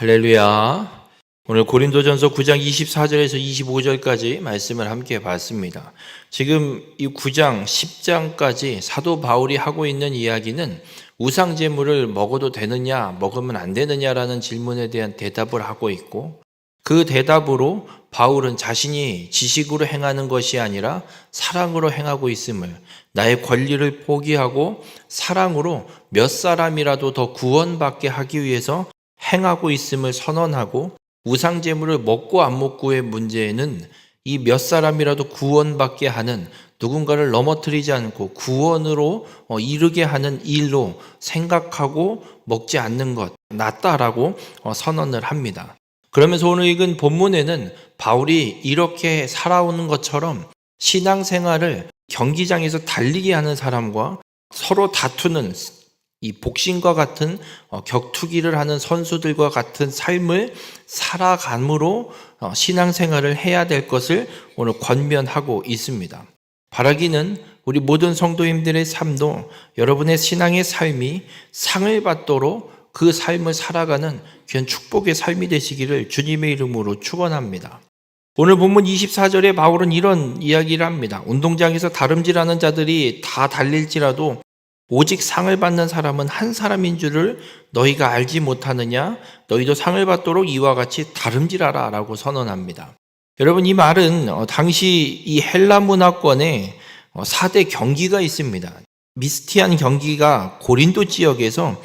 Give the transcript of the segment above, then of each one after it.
할렐루야. 오늘 고린도전서 9장 24절에서 25절까지 말씀을 함께 봤습니다. 지금 이 9장 10장까지 사도 바울이 하고 있는 이야기는 우상 제물을 먹어도 되느냐, 먹으면 안 되느냐라는 질문에 대한 대답을 하고 있고 그 대답으로 바울은 자신이 지식으로 행하는 것이 아니라 사랑으로 행하고 있음을 나의 권리를 포기하고 사랑으로 몇 사람이라도 더 구원받게 하기 위해서 행하고 있음을 선언하고 우상 제물을 먹고 안 먹고의 문제는 이 몇 사람이라도 구원받게 하는 누군가를 넘어뜨리지 않고 구원으로 어, 이르게 하는 일로 생각하고 먹지 않는 것 낫다라고 어, 선언을 합니다. 그러면서 오늘 읽은 본문에는 바울이 이렇게 살아오는 것처럼 신앙생활을 경기장에서 달리게 하는 사람과 서로 다투는 이 복싱과 같은 어, 격투기를 하는 선수들과 같은 삶을 살아감으로 어, 신앙생활을 해야 될 것을 오늘 권면하고 있습니다. 바라기는 우리 모든 성도님들의 삶도 여러분의 신앙의 삶이 상을 받도록 그 삶을 살아가는 귀한 축복의 삶이 되시기를 주님의 이름으로 축원합니다. 오늘 본문 24절에 바울은 이런 이야기를 합니다. 운동장에서 다름질하는 자들이 다 달릴지라도 오직 상을 받는 사람은 한 사람인 줄을 너희가 알지 못하느냐? 너희도 상을 받도록 이와 같이 다름질하라 라고 선언합니다. 여러분, 이 말은 어, 당시 이 헬라 문화권에 어, 4대 경기가 있습니다. 미스티안 경기가 고린도 지역에서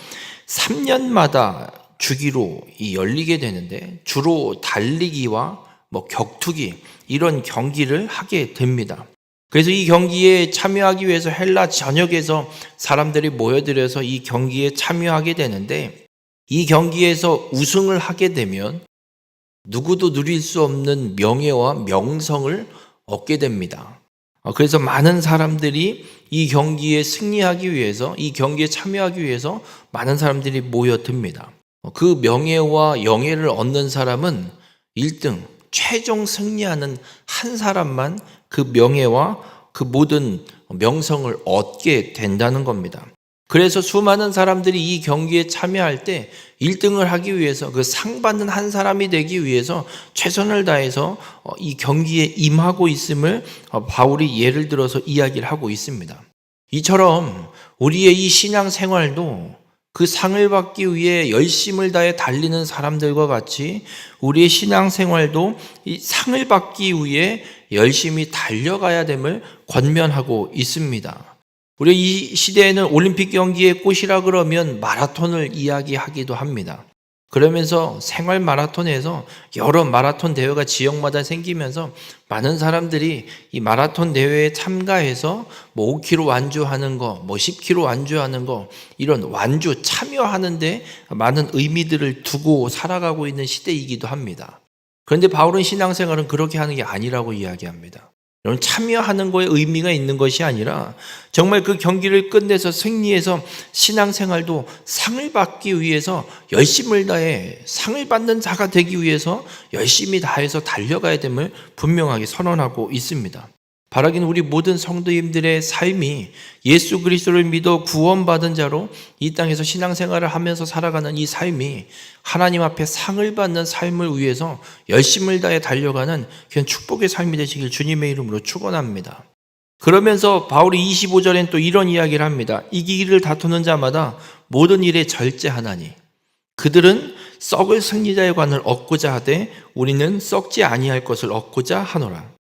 3년마다 주기로 이 열리게 되는데 주로 달리기와 뭐 격투기 이런 경기를 하게 됩니다. 그래서 이 경기에 참여하기 위해서 헬라 전역에서 사람들이 모여들어서 이 경기에 참여하게 되는데 이 경기에서 우승을 하게 되면 누구도 누릴 수 없는 명예와 명성을 얻게 됩니다. 어, 그래서 많은 사람들이 이 경기에 승리하기 위해서, 이 경기에 참여하기 위해서 많은 사람들이 모여듭니다. 어, 그 명예와 영예를 얻는 사람은 1등, 최종 승리하는 한 사람만 그 명예와 그 모든 명성을 얻게 된다는 겁니다. 그래서 수많은 사람들이 이 경기에 참여할 때 1등을 하기 위해서 그 상 받는 한 사람이 되기 위해서 최선을 다해서 어, 이 경기에 임하고 있음을 어, 바울이 예를 들어서 이야기를 하고 있습니다. 이처럼 우리의 이 신앙 생활도 그 상을 받기 위해 열심을 다해 달리는 사람들과 같이 우리의 신앙 생활도 이 상을 받기 위해 열심히 달려가야 됨을 권면하고 있습니다. 우리 이 시대에는 올림픽 경기의 꽃이라 그러면 마라톤을 이야기하기도 합니다. 그러면서 생활 마라톤에서 여러 마라톤 대회가 지역마다 생기면서 많은 사람들이 이 마라톤 대회에 참가해서 뭐 5km 완주하는 거, 뭐 10km 완주하는 거 이런 완주 참여하는데 많은 의미들을 두고 살아가고 있는 시대이기도 합니다. 그런데 바울은 신앙생활은 그렇게 하는 게 아니라고 이야기합니다. 여러분 참여하는 거에 의미가 있는 것이 아니라 정말 그 경기를 끝내서 승리해서 신앙생활도 상을 받기 위해서 열심을 다해 상을 받는 자가 되기 위해서 열심히 다해서 달려가야 됨을 분명하게 선언하고 있습니다. 바라기는 우리 모든 성도님들의 삶이 예수 그리스도를 믿어 구원받은 자로 이 땅에서 신앙생활을 하면서 살아가는 이 삶이 하나님 앞에 상을 받는 삶을 위해서 열심을 다해 달려가는 그런 축복의 삶이 되시길 주님의 이름으로 축원합니다. 그러면서 바울이 25절엔 또 이런 이야기를 합니다. 이기기를 다투는 자마다 모든 일에 절제하나니 그들은 썩을 승리자의 관을 얻고자 하되 우리는 썩지 아니할 것을 얻고자 하노라.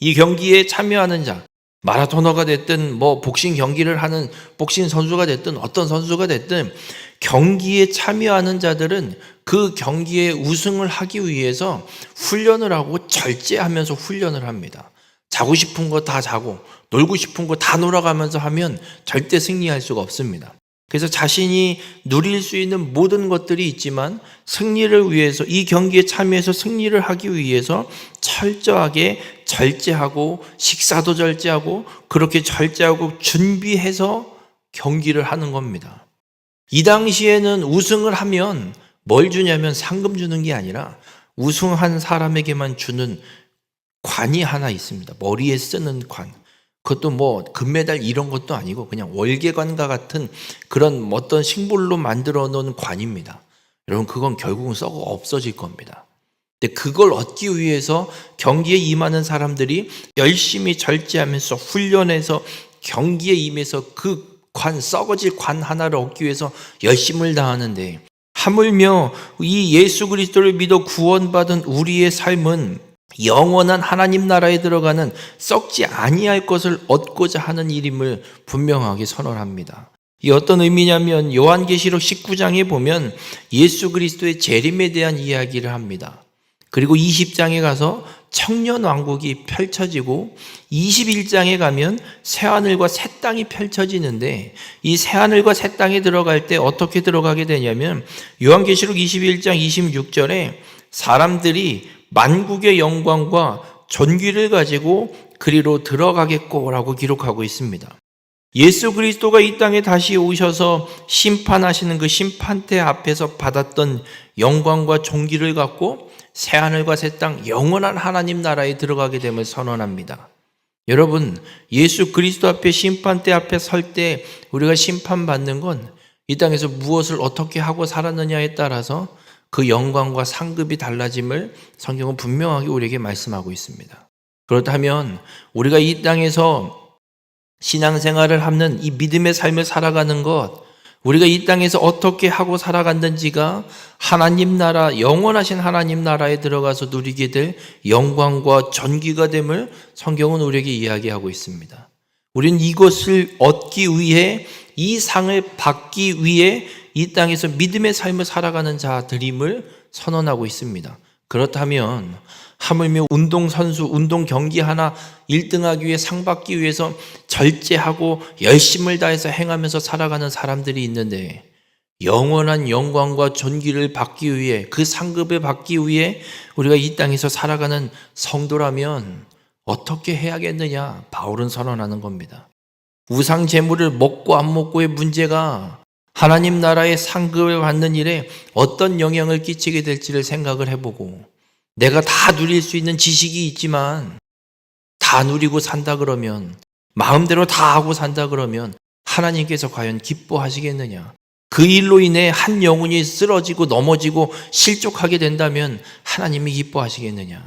이 경기에 참여하는 자, 마라토너가 됐든 뭐 복싱 경기를 하는 복싱 선수가 됐든 어떤 선수가 됐든 경기에 참여하는 자들은 그 경기에 우승을 하기 위해서 훈련을 하고 절제하면서 훈련을 합니다. 자고 싶은 거 다 자고 놀고 싶은 거 다 놀아가면서 하면 절대 승리할 수가 없습니다. 그래서 자신이 누릴 수 있는 모든 것들이 있지만 승리를 위해서 이 경기에 참여해서 승리를 하기 위해서 철저하게 절제하고 식사도 절제하고 그렇게 절제하고 준비해서 경기를 하는 겁니다. 이 당시에는 우승을 하면 뭘 주냐면 상금 주는 게 아니라 우승한 사람에게만 주는 관이 하나 있습니다. 머리에 쓰는 관. 그것도 뭐 금메달 이런 것도 아니고 그냥 월계관과 같은 그런 어떤 심볼로 만들어 놓은 관입니다. 여러분 그건 결국은 썩어 없어질 겁니다. 근데 그걸 얻기 위해서 경기에 임하는 사람들이 열심히 절제하면서 훈련해서 경기에 임해서 그 관 썩어질 관 하나를 얻기 위해서 열심을 다하는데 하물며 이 예수 그리스도를 믿어 구원받은 우리의 삶은 영원한 하나님 나라에 들어가는 썩지 아니할 것을 얻고자 하는 일임을 분명하게 선언합니다. 이 어떤 의미냐면 요한계시록 19장에 보면 예수 그리스도의 재림에 대한 이야기를 합니다. 그리고 20장에 가서 청년 왕국이 펼쳐지고 21장에 가면 새하늘과 새 땅이 펼쳐지는데 이 새하늘과 새 땅에 들어갈 때 어떻게 들어가게 되냐면 요한계시록 21장 26절에 사람들이 만국의 영광과 존귀를 가지고 그리로 들어가겠고라고 기록하고 있습니다. 예수 그리스도가 이 땅에 다시 오셔서 심판하시는 그 심판대 앞에서 받았던 영광과 존귀를 갖고 새하늘과 새 땅 영원한 하나님 나라에 들어가게 됨을 선언합니다. 여러분, 예수 그리스도 앞에 심판대 앞에 설 때 우리가 심판받는 건 이 땅에서 무엇을 어떻게 하고 살았느냐에 따라서 그 영광과 상급이 달라짐을 성경은 분명하게 우리에게 말씀하고 있습니다. 그렇다면 우리가 이 땅에서 신앙생활을 하는 이 믿음의 삶을 살아가는 것, 우리가 이 땅에서 어떻게 하고 살아갔는지가 하나님 나라, 영원하신 하나님 나라에 들어가서 누리게 될 영광과 전기가 됨을 성경은 우리에게 이야기하고 있습니다. 우리는 이것을 얻기 위해 이 상을 받기 위해 이 땅에서 믿음의 삶을 살아가는 자들임을 선언하고 있습니다. 그렇다면 하물며 운동 선수, 운동 경기 하나 1등하기 위해 상 받기 위해서 절제하고 열심을 다해서 행하면서 살아가는 사람들이 있는데 영원한 영광과 존귀를 받기 위해 그 상급을 받기 위해 우리가 이 땅에서 살아가는 성도라면 어떻게 해야겠느냐? 바울은 선언하는 겁니다. 우상 제물을 먹고 안 먹고의 문제가 하나님 나라의 상급을 받는 일에 어떤 영향을 끼치게 될지를 생각을 해보고 내가 다 누릴 수 있는 지식이 있지만 다 누리고 산다 그러면 마음대로 다 하고 산다 그러면 하나님께서 과연 기뻐하시겠느냐? 그 일로 인해 한 영혼이 쓰러지고 넘어지고 실족하게 된다면 하나님이 기뻐하시겠느냐?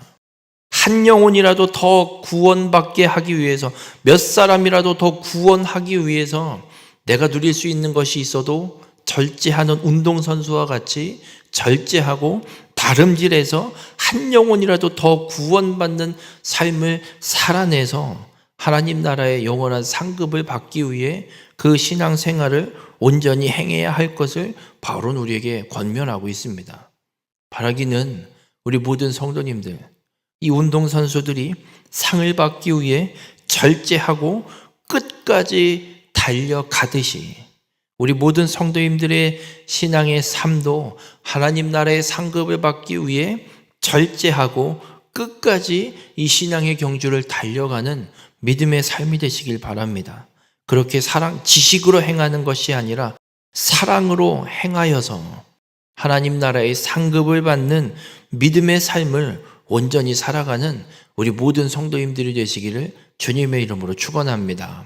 한 영혼이라도 더 구원받게 하기 위해서 몇 사람이라도 더 구원하기 위해서 내가 누릴 수 있는 것이 있어도 절제하는 운동선수와 같이 절제하고 다름질해서 한 영혼이라도 더 구원받는 삶을 살아내서 하나님 나라의 영원한 상급을 받기 위해 그 신앙 생활을 온전히 행해야 할 것을 바울은 우리에게 권면하고 있습니다. 바라기는 우리 모든 성도님들, 이 운동선수들이 상을 받기 위해 절제하고 끝까지 달려가듯이 우리 모든 성도님들의 신앙의 삶도 하나님 나라의 상급을 받기 위해 절제하고 끝까지 이 신앙의 경주를 달려가는 믿음의 삶이 되시길 바랍니다. 그렇게 사랑, 지식으로 행하는 것이 아니라 사랑으로 행하여서 하나님 나라의 상급을 받는 믿음의 삶을 온전히 살아가는 우리 모든 성도님들이 되시기를 주님의 이름으로 축원합니다.